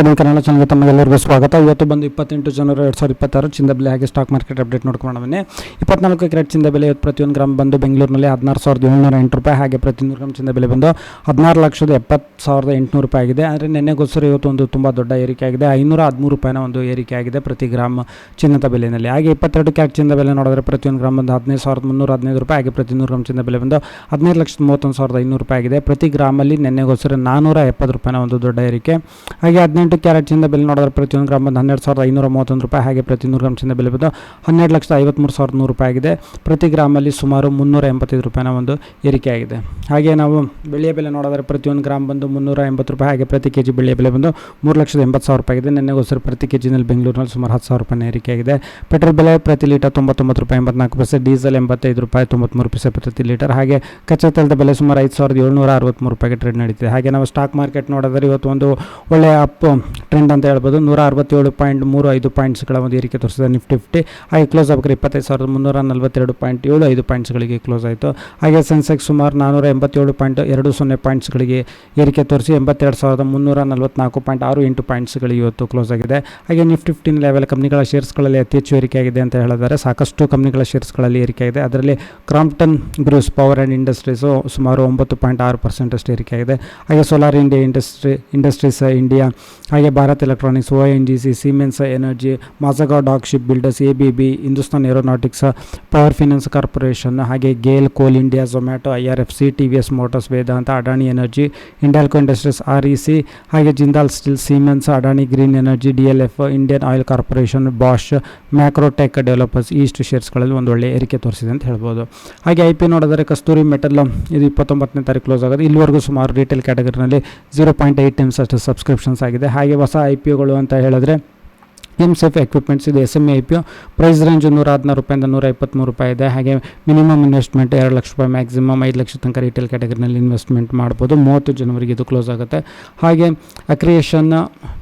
Trading Kannada ಚಾನಲ್ಗೆ ತಮಗೆಲ್ಲರಿಗೂ ಸ್ವಾಗತ. ಇವತ್ತು ಬಂದು ಇಪ್ಪತ್ತೆಂಟು ಜನವರಿ ಎರಡು ಸಾವಿರದ ಇಪ್ಪತ್ತಾರು ಚಿಂದ ಬೆಲೆ ಹಾಗೆ ಸ್ಟಾಕ್ ಮಾರ್ಕೆಟ್ ಅಪ್ಡೇಟ್ ನೋಡ್ಕೊಂಡು ಬನ್ನಿ ಇಪ್ಪತ್ನಾಲ್ಕು ಕ್ಯಾರೆಟ್ ಚಿಂದ ಬೆಲೆ ಇವತ್ತು ಪ್ರತಿಯೊಂದು ಗ್ರಾಮ್ ಬಂದು ಬೆಂಗಳೂರಿನಲ್ಲಿ ಹದಿನಾರು ಸಾವಿರದ ಏಳ್ನೂರ ಎಂಟು ರೂಪಾಯಿ ಹಾಗೆ ಪ್ರತಿ ನೂರು ಗ್ರಾಮ್ ಚಿಂದ ಬೆಲೆ ಬಂದು ಹದಿನಾರು ಲಕ್ಷದ ಎಪ್ಪತ್ತು ಸಾವಿರದ ಎಂಟುನೂರು ರೂಪಾಯಿ ಆಗಿದೆ. ಆದರೆ ನೆನ್ನೆಗೋಸ್ಕರ ಇವತ್ತು ಒಂದು ತುಂಬ ದೊಡ್ಡ ಏರಿಕೆ ಆಗಿದೆ. ಐನೂರ ಹದಿಮೂರು ರೂಪಾಯಿನ ಒಂದು ಏರಿಕೆ ಆಗಿದೆ ಪ್ರತಿ ಗ್ರಾಮ್ ಚಿನ್ನದ ಬೆಲೆಯಲ್ಲಿ. ಹಾಗೆ ಇಪ್ಪತ್ತೆರಡು ಕ್ಯಾರೆಟ್ ಚಿನ್ನದ ಬೆಲೆ ನೋಡಿದ್ರೆ ಪ್ರತಿಯೊಂದು ಗ್ರಾಮ್ ಬಂದು ಹದಿನೈದು ಸಾವಿರದ ಮುನ್ನೂರ ಹದಿನೈದು ರೂಪಾಯಿ ಹಾಗೆ ಪ್ರತಿ ನೂರು ಗ್ರಾಮ್ ಚಿಂದ ಬೆಲೆ ಬಂದು ಹದಿನೈದು ಲಕ್ಷದ ಮೂವತ್ತೊಂದು ಸಾವಿರದ ಐನೂರು ರೂಪಾಯಿ ಆಗಿದೆ. ಪ್ರತಿ ಗ್ರಾಮಲ್ಲಿ ನೆನ್ನೆಗೋಸ್ಕರ ನಾನ್ನೂರ ಎಪ್ಪತ್ತು ರೂಪಾಯಿನ ಒಂದು ದೊಡ್ಡ ಏರಿಕೆ. ಹಾಗೆ ಹದಿನೆಂಟು ಕ್ಯಾರೆಟ್ ಚಿನ್ನದ ಬೆಲೆ ನೋಡಿದ್ರೆ ಪ್ರತಿಯೊಂದು ಗ್ರಾಮ್ ಬಂದು ಹನ್ನೆರಡು ಸಾವಿರದ ಐನೂರ ಮೂವತ್ತೊಂದು ರೂಪಾಯಿ, ಹಾಗೆ ಪ್ರತಿ ನೂರು ಗ್ರಾಮ್ ಚಿನ್ನ ಬೆಲೆ ಬಂದು ಹನ್ನೆರಡು ಲಕ್ಷದ ಐವತ್ತ್ಮೂರು ಸಾವಿರದ ನೂರು ರೂಪಾಯಿ ಆಗಿದೆ. ಪ್ರತಿ ಗ್ರಾಮಲ್ಲಿ ಸುಮಾರು ಮುನ್ನೂರ ಎಂಬತ್ತೈದು ರೂಪಾಯಿನ ಒಂದು ಏರಿಕೆಯಾಗಿದೆ ಹಾಗೆ ನಾವು ಬೆಳೆಯ ಬೆಲೆ ನೋಡಿದ್ರೆ ಪ್ರತಿಯೊಂದು ಗ್ರಾಮ್ ಬಂದು ಮುನ್ನೂರ ಎಂಬತ್ತು ರೂಪಾಯಿ, ಹಾಗೆ ಪ್ರತಿ ಕೆ ಜಿ ಬೆಳೆಯ ಬೆಲೆ ಬಂದು ಮೂರು ಲಕ್ಷದ ಎಂಬತ್ತು ಸಾವಿರ ರೂಪಾಯಿ ಆಗಿದೆ. ನಿನ್ನೆಗೋಸ್ಕರ ಪ್ರತಿ ಕೆ ಜಿನಲ್ಲಿ ಬೆಂಗಳೂರಿನಲ್ಲಿ ಸುಮಾರು ಹತ್ತು ಸಾವಿರ ರೂಪಾಯಿನ ಏರಿಕೆ ಆಗಿದೆ. ಪೆಟ್ರೋಲ್ ಬೆಲೆ ಪ್ರತಿ ಲೀಟರ್ ತೊಂಬತ್ತೊಂಬತ್ತು ರೂಪಾಯಿ, ಎಂಬತ್ನಾಲ್ಕು ಪೈಸೆ, ಡೀಸೆಲ್ ಎಂಬತ್ತೈದು ರೂಪಾಯಿ ತೊಂಬತ್ತ್ಮೂರು ಪೈಸೆ ಪ್ರತಿ ಲೀಟರ್, ಹಾಗೆ ಕಚ್ಚಾ ತೈಲದ ಬೆಲೆ ಸುಮಾರು ಐದು ಸಾವಿರದ ಏಳ್ನೂರ ಅರವತ್ತ್ಮೂರು ರೂಪಾಯಿಗೆ ಟ್ರೇಡ್ ನಡೀತಿದೆ. ಹಾಗೆ ನಾವು ಸ್ಟಾಕ್ ಮಾರ್ಕೆಟ್ ನೋಡಿದ್ರೆ ಇವತ್ತು ಒಂದು ಒಳ್ಳೆಯ ಅಪ್ ಟ್ರೆಂಡ್ ಅಂತ ಹೇಳ್ಬೋದು. ನೂರ ಅರವತ್ತೇಳು ಪಾಯಿಂಟ್ ಮೂರು ಐದು ಪಾಯಿಂಟ್ಸ್ಗಳ ಒಂದು ಏರಿಕೆ ತೋರಿಸಿದೆ ನಿಫ್ಟಿ ಫಿಫ್ಟಿ. ಹಾಗೆ ಕ್ಲೋಸ್ ಆಗಬೇಕು ಇಪ್ಪತ್ತೈದು ಸಾವಿರದ ಮುನ್ನೂರ ನಲವತ್ತೆರಡು ಪಾಯಿಂಟ್ ಏಳು ಐದು ಪಾಯಿಂಟ್ಸ್ಗಳಿಗೆ ಕ್ಲೋಸ್ ಆಯಿತು. ಹಾಗೆ ಸೆನ್ಸೆಕ್ಸ್ ಸುಮಾರು ನಾನ್ನೂರ ಎಂಬತ್ತೇಳು ಪಾಯಿಂಟ್ ಎರಡು ಸೊನ್ನೆ ಪಾಯಿಂಟ್ಸ್ಗಳಿಗೆ ಏರಿಕೆ ತೋರಿಸಿ ಎಂಬತ್ತೆರಡು ಸಾವಿರದ ಮುನ್ನೂರ ನಲವತ್ನಾಲ್ಕು ಪಾಯಿಂಟ್ ಆರು ಎಂಟು ಪಾಯಿಂಟ್ಸ್ಗಳು ಇವತ್ತು ಕ್ಲೋಸ್ ಆಗಿದೆ. ಹಾಗೆ ನಿಫ್ಟಿ ಫಿಫ್ಟಿನ್ ಲೆವೆಲ್ ಕಂಪ್ನಿಗಳ ಶೇರ್ಸ್ಗಳಲ್ಲಿ ಅತಿ ಹೆಚ್ಚು ಏರಿಕೆ ಆಗಿದೆ ಅಂತ ಹೇಳಿದರೆ ಸಾಕಷ್ಟು ಕಂಪ್ನಿಗಳ ಶೇರ್ಸ್ಗಳಲ್ಲಿ ಏರಿಕೆ ಆಗಿದೆ. ಅದರಲ್ಲಿ Crompton Greaves power and industries ಸುಮಾರು ಒಂಬತ್ತು ಪಾಯಿಂಟ್ ಆರು ಪರ್ಸೆಂಟಷ್ಟು ಏರಿಕೆ ಆಗಿದೆ. ಹಾಗೆ solar India industry industries India ಹಾಗೆ Bharat electronics O N G C Siemens energy Mazagon dock ship builders A B B Hindustan aeronautics power finance corporation ಹಾಗೆ GAIL Coal India Zomato I R F C T V S Motors Vedanta Adani energy Hindalco industries R E C ಹಾಗೆ Jindal steel Siemens Adani green energy D L F Indian oil corporation Bosch Macrotech developers east ಶೇರ್ಸ್ಗಳಲ್ಲಿ ಒಂದು ಒಳ್ಳೆಯ ಏರಿಕೆ ತೋರಿಸಿದೆ ಅಂತ ಹೇಳ್ಬೋದು. ಹಾಗೆ I P ನೋಡಿದರೆ ಕಸ್ತೂರಿ metal, ಇದು ಇಪ್ಪತ್ತೊಂಬತ್ತನೇ ತಾರೀಕು ಕ್ಲೋಸ್ ಆಗೋದು. ಇಲ್ಲಿವರೆಗೂ ಸುಮಾರು ರಿಟೇಲ್ ಕ್ಯಾಟಗರಿನಲ್ಲಿ ಜೀರೋ ಪಾಯಿಂಟ್ ಏಯ್ಟ್ ಟೈಮ್ಸ್ ಅಷ್ಟು ಸಬ್ಸ್ಕ್ರಿಪ್ಷನ್ಸ್ ಆಗಿದೆ. ಹಾಗೆ ಹೊಸ ಐ ಪಿ ಒಗಳು ಅಂತ ಹೇಳಿದ್ರೆ ಎಂ ಸೇಫ್ ಎಕ್ವಿಪ್ಮೆಂಟ್ಸ್ ಇದೆ S M I P O price range ನೂರ ಹದಿನಾರು ರೂಪಾಯಿಂದ ನೂರ ಇಪ್ಪತ್ತ್ಮೂರು ರೂಪಾಯಿ ಇದೆ. ಹಾಗೆ ಮಿನಿಮಮ್ ಇನ್ವೆಸ್ಟ್ಮೆಂಟ್ ಎರಡು ಲಕ್ಷ ರೂಪಾಯಿ ಮ್ಯಾಕ್ಸಿಮಮ್ ಐದು ಲಕ್ಷ ತನಕ ರಿಟೇಲ್ ಕ್ಯಾಟಗರಿನಲ್ಲಿ ಇನ್ವೆಸ್ಟ್ಮೆಂಟ್ ಮಾಡ್ಬೋದು. ಮೂವತ್ತು ಜನವರಿಗೆ ಇದು ಕ್ಲೋಸ್ ಆಗುತ್ತೆ. ಹಾಗೆ ಅಕ್ರಿಯೇಷನ್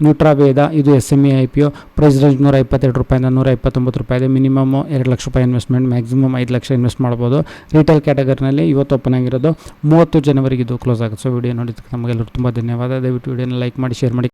ನ್ಯೂಟ್ರಾವೇದ ಇದು S M E I P O price range ನೂರ ಇಪ್ಪತ್ತೆರಡು ರೂಪಾಯಿಂದ ನೂರ ಇಪ್ಪತ್ತೊಂಬತ್ತು ರೂಪಾಯಿ ಇದೆ. ಮಿನಿಮಮ್ ಎರಡು ಲಕ್ಷ ರೂಪಾಯಿ ಇನ್ವೆಸ್ಟ್ಮೆಂಟ್ ಮ್ಯಾಕ್ಸಿಮಮ್ ಐದು ಲಕ್ಷ ಇನ್ವೆಸ್ಟ್ ಮಾಡ್ಬೋದು. ರಿಟೇಲ್ ಕ್ಯಾಟಗರಿನಲ್ಲಿ ಇವತ್ತು ಓಪನ್ ಆಗಿರೋದು ಮೂವತ್ತು ಜನವರಿಗೆ ಇದು ಕ್ಲೋಸ್ ಆಗುತ್ತೆ. ಸೊ ವಿಡಿಯೋ ನೋಡಿದ್ದಕ್ಕೆ ನಮಗೆಲ್ಲರೂ ತುಂಬ ಧನ್ಯವಾದ. ದಯವಿಟ್ಟು ವಿಡಿಯೋನ ಲೈಕ್ ಮಾಡಿ ಶೇರ್ ಮಾಡಿ.